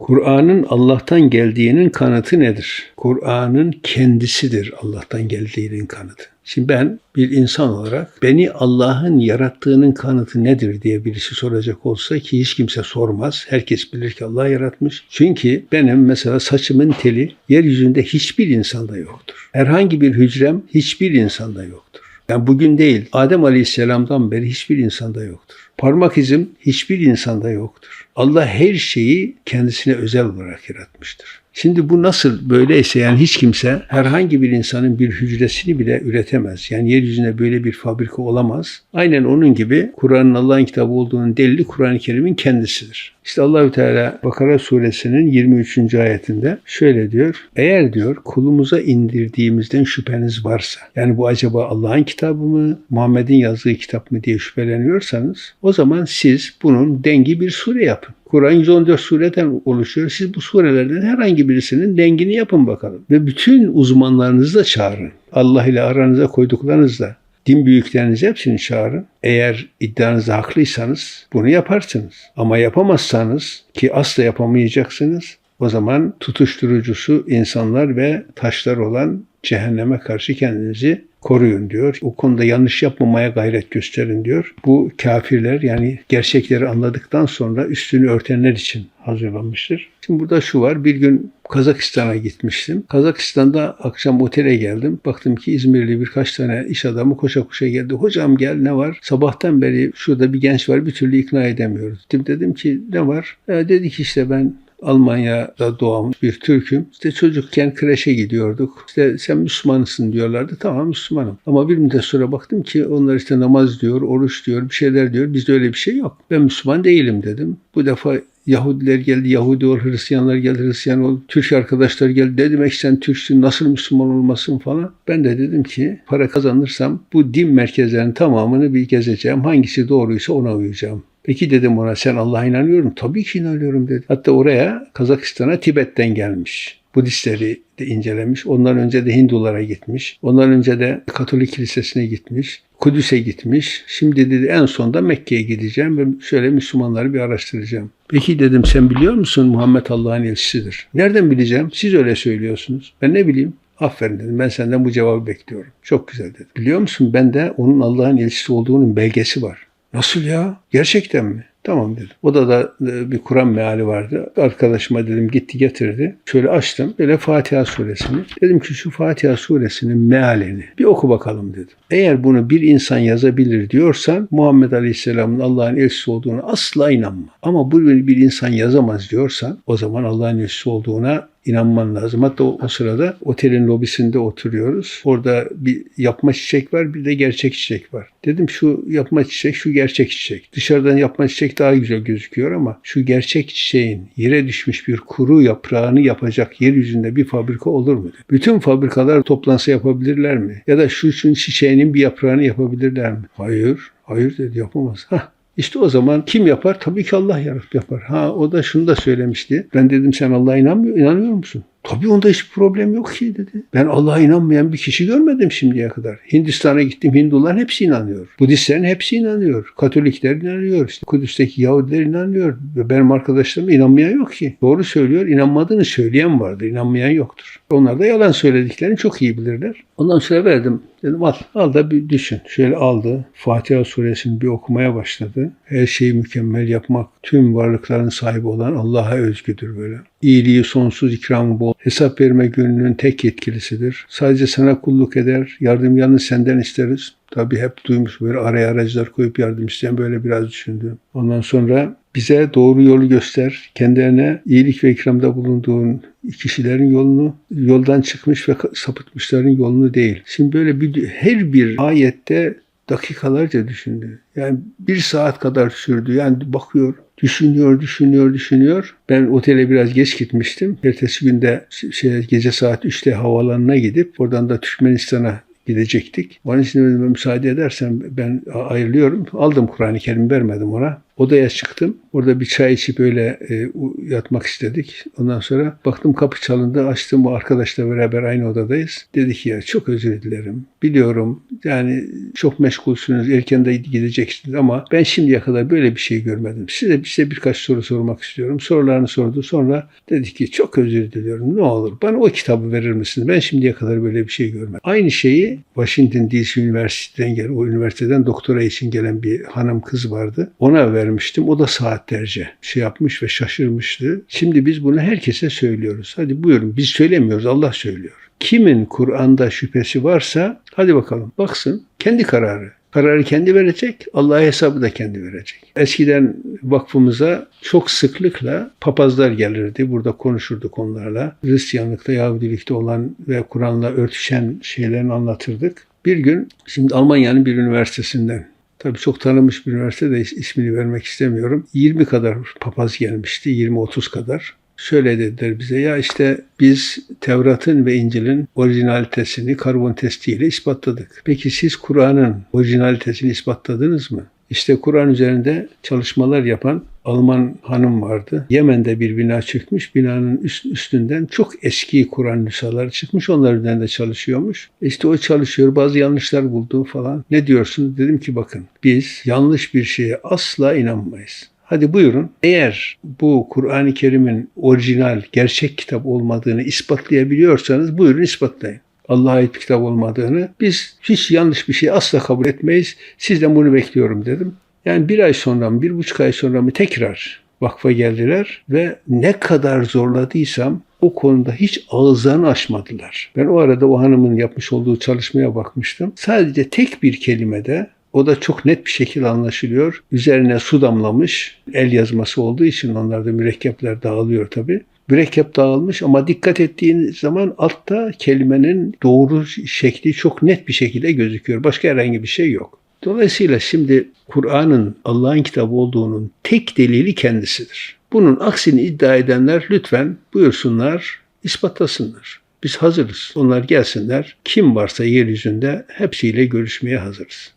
Kur'an'ın Allah'tan geldiğinin kanıtı nedir? Kur'an'ın kendisidir Allah'tan geldiğinin kanıtı. Şimdi ben bir insan olarak beni Allah'ın yarattığının kanıtı nedir diye birisi soracak olsa ki hiç kimse sormaz. Herkes bilir ki Allah yaratmış. Çünkü benim mesela saçımın teli yeryüzünde hiçbir insanda yoktur. Herhangi bir hücrem hiçbir insanda yoktur. Yani bugün değil, Adem Aleyhisselam'dan beri hiçbir insanda yoktur. Parmak izim hiçbir insanda yoktur. Allah her şeyi kendisine özel olarak yaratmıştır. Şimdi bu nasıl böyleyse yani hiç kimse herhangi bir insanın bir hücresini bile üretemez. Yani yeryüzünde böyle bir fabrika olamaz. Aynen onun gibi Kur'an'ın Allah'ın kitabı olduğunun delili Kur'an-ı Kerim'in kendisidir. İşte Allahü Teala Bakara suresinin 23. ayetinde şöyle diyor. Eğer diyor kulumuza indirdiğimizden şüpheniz varsa yani bu acaba Allah'ın kitabı mı Muhammed'in yazdığı kitap mı diye şüpheleniyorsanız o zaman siz bunun dengi bir sure yapın. Kur'an 114 sureden oluşuyor. Siz bu surelerden herhangi birisinin dengini yapın bakalım. Ve bütün uzmanlarınızı da çağırın. Allah ile aranıza koyduklarınızla din büyüklerinizi hepsini çağırın. Eğer iddianızda haklıysanız bunu yaparsınız. Ama yapamazsanız ki asla yapamayacaksınız o zaman tutuşturucusu insanlar ve taşlar olan cehenneme karşı kendinizi koruyun diyor. O konuda yanlış yapmamaya gayret gösterin diyor. Bu kafirler yani gerçekleri anladıktan sonra üstünü örtenler için hazırlanmıştır. Şimdi burada şu var. Bir gün Kazakistan'a gitmiştim. Kazakistan'da akşam otele geldim. Baktım ki İzmirli birkaç tane iş adamı koşa koşa geldi. Hocam gel ne var? Sabahtan beri şurada bir genç var bir türlü ikna edemiyoruz. Dedim, dedim ki ne var? E, dedi ki işte ben Almanya'da doğan bir Türk'üm. İşte çocukken kreşe gidiyorduk. İşte sen Müslümansın diyorlardı. Tamam Müslümanım. Ama bir müddet sonra baktım ki onlar işte namaz diyor, oruç diyor, bir şeyler diyor. Bizde öyle bir şey yok. Ben Müslüman değilim dedim. Bu defa Yahudiler geldi, Yahudi ol, Hristiyanlar geldi, Hristiyan ol, Türk arkadaşlar geldi. Ne demek sen Türksün, nasıl Müslüman olmasın falan. Ben de dedim ki para kazanırsam bu din merkezlerinin tamamını bir gezeceğim. Hangisi doğruysa ona uyacağım. Peki dedim ona sen Allah'a inanıyor musun? Tabii ki inanıyorum dedi. Hatta oraya Kazakistan'a Tibet'ten gelmiş. Budistleri de incelemiş. Ondan önce de Hindulara gitmiş. Ondan önce de Katolik kilisesine gitmiş. Kudüs'e gitmiş. Şimdi dedi en sonda Mekke'ye gideceğim ve şöyle Müslümanları bir araştıracağım. Peki dedim sen biliyor musun Muhammed Allah'ın elçisidir. Nereden bileceğim? Siz öyle söylüyorsunuz. Ben ne bileyim? Aferin dedim. Ben senden bu cevabı bekliyorum. Çok güzel dedim. Biliyor musun bende onun Allah'ın elçisi olduğunun belgesi var. Nasıl ya? Gerçekten mi? Tamam dedim. Odada e, bir Kur'an meali vardı. Arkadaşıma dedim gitti getirdi. Şöyle açtım. Böyle Fatiha suresini. Dedim ki şu Fatiha suresinin mealini bir oku bakalım dedim. Eğer bunu bir insan yazabilir diyorsan Muhammed Aleyhisselam'ın Allah'ın elçisi olduğunu asla inanma. Ama bu bir insan yazamaz diyorsan o zaman Allah'ın elçisi olduğuna inanman lazım. Hatta o, o sırada otelin lobisinde oturuyoruz. Orada bir yapma çiçek var bir de gerçek çiçek var. Dedim şu yapma çiçek şu gerçek çiçek. Dışarıdan yapma çiçek daha güzel gözüküyor ama şu gerçek çiçeğin yere düşmüş bir kuru yaprağını yapacak yeryüzünde bir fabrika olur mu? Bütün fabrikalar toplansa yapabilirler mi? Ya da şu çiçeğinin bir yaprağını yapabilirler mi? Hayır. Hayır dedi yapamaz. Hah işte o zaman kim yapar? Tabii ki Allah yaratıp yapar. Ha o da şunu da söylemişti. Ben dedim sen Allah'a inanmıyor, inanıyor musun? Tabii onda hiçbir problem yok ki dedi. Ben Allah'a inanmayan bir kişi görmedim şimdiye kadar. Hindistan'a gittim Hinduların hepsi inanıyor. Budistlerin hepsi inanıyor. Katolikler inanıyor. İşte Kudüs'teki Yahudiler inanıyor. Ve benim arkadaşlarım inanmayan yok ki. Doğru söylüyor. İnanmadığını söyleyen vardır. İnanmayan yoktur. Onlar da yalan söylediklerini çok iyi bilirler. Ondan sonra verdim. Dedim al, al da bir düşün. Şöyle aldı. Fatiha suresini bir okumaya başladı. Her şeyi mükemmel yapmak, tüm varlıkların sahibi olan Allah'a özgüdür böyle. İyiliği sonsuz, ikramı bol. Hesap verme gününün tek yetkilisidir. Sadece sana kulluk eder. Yardım yalnız senden isteriz. Tabi hep duymuş böyle araya aracılar koyup yardım isteyen böyle biraz düşündüm. Ondan sonra bize doğru yolu göster. Kendilerine iyilik ve ikramda bulunduğun kişilerin yolunu, yoldan çıkmış ve sapıtmışların yolunu değil. Şimdi böyle bir her bir ayette dakikalarca düşündü. Yani bir saat kadar sürdü. Yani bakıyor, düşünüyor, düşünüyor, düşünüyor. Ben otele biraz geç gitmiştim. Ertesi günde şey, gece saat 3'te havalanına gidip oradan da Türkmenistan'a gidecektik. Onun için müsaade edersen ben ayrılıyorum. Aldım Kur'an-ı Kerim vermedim ona. Odaya çıktım. Orada bir çay içip öyle e, yatmak istedik. Ondan sonra baktım kapı çalındı. Açtım bu arkadaşla beraber aynı odadayız. Dedi ki ya çok özür dilerim. Biliyorum yani çok meşgulsünüz. Erken de gideceksiniz ama ben şimdiye kadar böyle bir şey görmedim. Size, size birkaç soru sormak istiyorum. Sorularını sordu. Sonra dedi ki çok özür diliyorum. Ne olur bana o kitabı verir misiniz? Ben şimdiye kadar böyle bir şey görmedim. Aynı şeyi Washington DC Üniversitesi'nden gelen, o üniversiteden doktora için gelen bir hanım kız vardı. Ona vermiştim. O da saatlerce şey yapmış ve şaşırmıştı. Şimdi biz bunu herkese söylüyoruz. Hadi buyurun biz söylemiyoruz Allah söylüyor. Kimin Kur'an'da şüphesi varsa hadi bakalım baksın kendi kararı. Kararı kendi verecek, Allah'a hesabı da kendi verecek. Eskiden vakfımıza çok sıklıkla papazlar gelirdi. Burada konuşurduk onlarla. Hristiyanlıkta, Yahudilikte olan ve Kur'an'la örtüşen şeylerini anlatırdık. Bir gün şimdi Almanya'nın bir üniversitesinden Tabii çok tanınmış bir üniversite de is- ismini vermek istemiyorum. 20 kadar papaz gelmişti, 20-30 kadar. Şöyle dediler bize ya işte biz Tevrat'ın ve İncil'in orijinalitesini karbon testiyle ispatladık. Peki siz Kur'an'ın orijinalitesini ispatladınız mı? İşte Kur'an üzerinde çalışmalar yapan Alman hanım vardı. Yemen'de bir bina çıkmış. Binanın üst, üstünden çok eski Kur'an nüshaları çıkmış. Onlar üzerinde çalışıyormuş. İşte o çalışıyor. Bazı yanlışlar buldu falan. Ne diyorsunuz? Dedim ki bakın biz yanlış bir şeye asla inanmayız. Hadi buyurun. Eğer bu Kur'an-ı Kerim'in orijinal, gerçek kitap olmadığını ispatlayabiliyorsanız buyurun ispatlayın. Allah'a ait kitap olmadığını biz hiç yanlış bir şey asla kabul etmeyiz. Sizden bunu bekliyorum dedim. Yani bir ay sonra mı, bir buçuk ay sonra mı tekrar vakfa geldiler ve ne kadar zorladıysam o konuda hiç ağızlarını açmadılar. Ben o arada o hanımın yapmış olduğu çalışmaya bakmıştım. Sadece tek bir kelimede o da çok net bir şekilde anlaşılıyor. Üzerine su damlamış. El yazması olduğu için onlarda mürekkepler dağılıyor tabii. Mürekkep dağılmış ama dikkat ettiğiniz zaman altta kelimenin doğru şekli çok net bir şekilde gözüküyor. Başka herhangi bir şey yok. Dolayısıyla şimdi Kur'an'ın Allah'ın kitabı olduğunun tek delili kendisidir. Bunun aksini iddia edenler lütfen buyursunlar, ispatlasınlar. Biz hazırız. Onlar gelsinler. Kim varsa yeryüzünde hepsiyle görüşmeye hazırız.